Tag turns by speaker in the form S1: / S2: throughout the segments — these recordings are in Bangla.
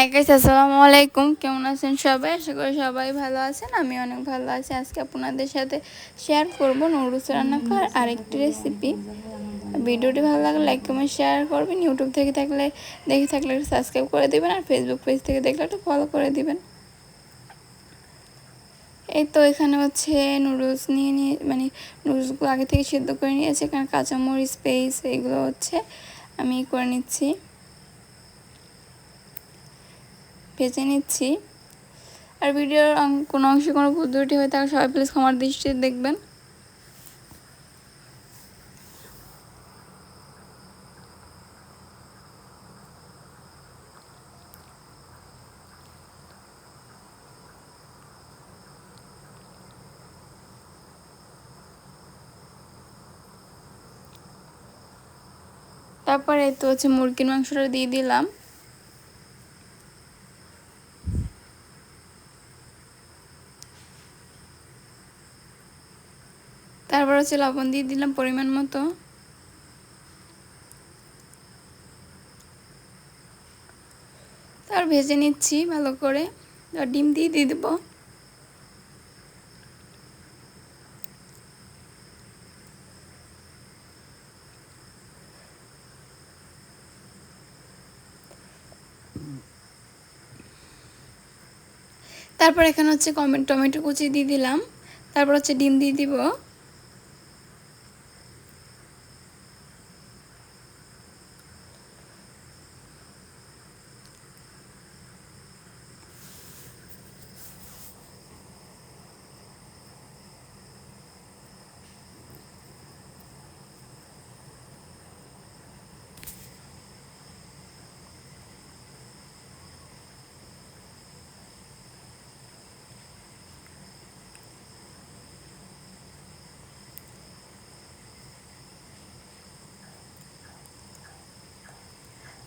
S1: হাই গাইস আসসালামু আলাইকুম কেমন আছেন সবাই? আশা করি সবাই ভালো আছেন। আমি অনেক ভালো আছি। আজকে আপনাদের সাথে শেয়ার করব নুডলস রান্না করার আরেকটি রেসিপি ভিডিওটি ভালো লাগলে লাইক কমেন্ট শেয়ার করবেন। ইউটিউব থেকে থাকলে, দেখে থাকলে সাবস্ক্রাইব করে দেবেন। আর ফেসবুক পেজ থেকে দেখলে একটু ফলো করে দিবেন। এই তো এখানে হচ্ছে নুডলস নিয়ে নিয়ে মানে নুডলসগুলো আগে থেকে সিদ্ধ করে নিয়েছে। এখানে কাঁচামরিচ পেস্ট এগুলো হচ্ছে আমি করে নিচ্ছি। ভেজে নিচ্ছি। আর ভিডিওর কোনো অংশে কোনো পদ্ধতি হয়ে থাকে সবাই প্লিজ ক্ষমার দৃষ্টিতে দেখবেন। তারপরে তো হচ্ছে মুরগির মাংসটা দিয়ে দিলাম। তারপর হচ্ছে লবণ দিয়ে দিলাম পরিমাণ মতো। তার ভেজে নিচ্ছি ভালো করে। ডিম দিয়ে দিয়ে দেবো। তারপর এখানে হচ্ছে টমেটো কুচি দিয়ে দিলাম। তারপর হচ্ছে ডিম দিয়ে দিব।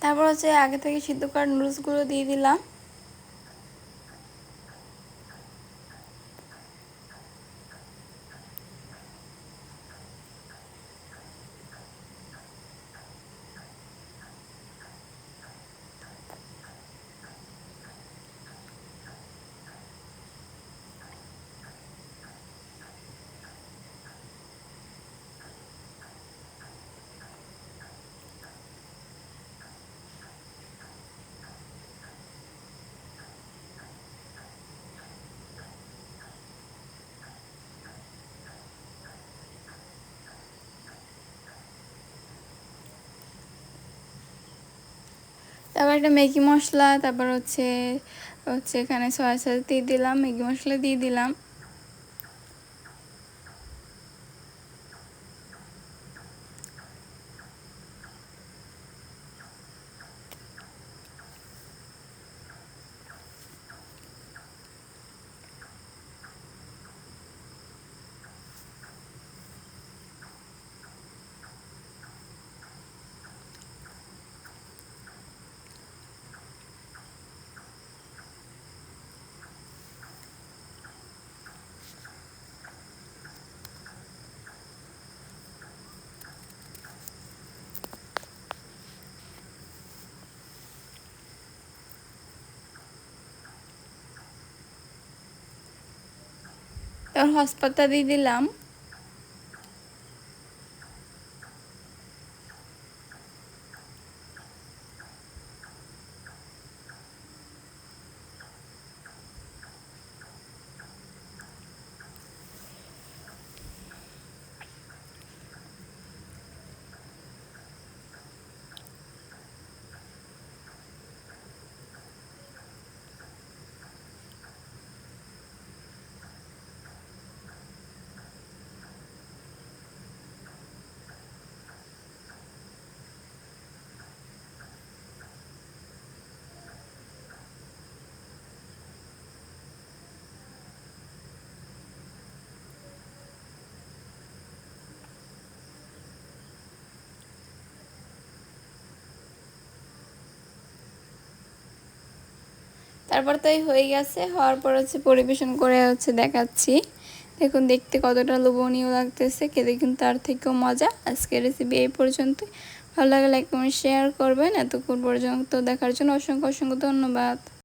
S1: তারপর হচ্ছে আগে থেকে সিদ্ধ করা নুডলসগুলো দিয়ে দিলাম। তারপর একটা ম্যাগি মশলা, তারপর হচ্ছে হচ্ছে এখানে সয়া সস দিয়ে দিলাম, ম্যাগি মশলা দিয়ে দিলাম। তারপর হসপাতা দিয়ে দিলাম। তারপর তো এই হয়ে গেছে, হওয়ার পর হচ্ছে পরিবেশন করে হচ্ছে দেখাচ্ছি। দেখুন, দেখতে কতটা লোভনীয় লাগতেছে, খেতে কিন্তু তার থেকেও মজা। আজকের রেসিপি এই পর্যন্ত ভালো লাগে লাইক কমেন্ট শেয়ার করবেন। এতক্ষণ পর্যন্ত দেখার জন্য অসংখ্য অসংখ্য ধন্যবাদ।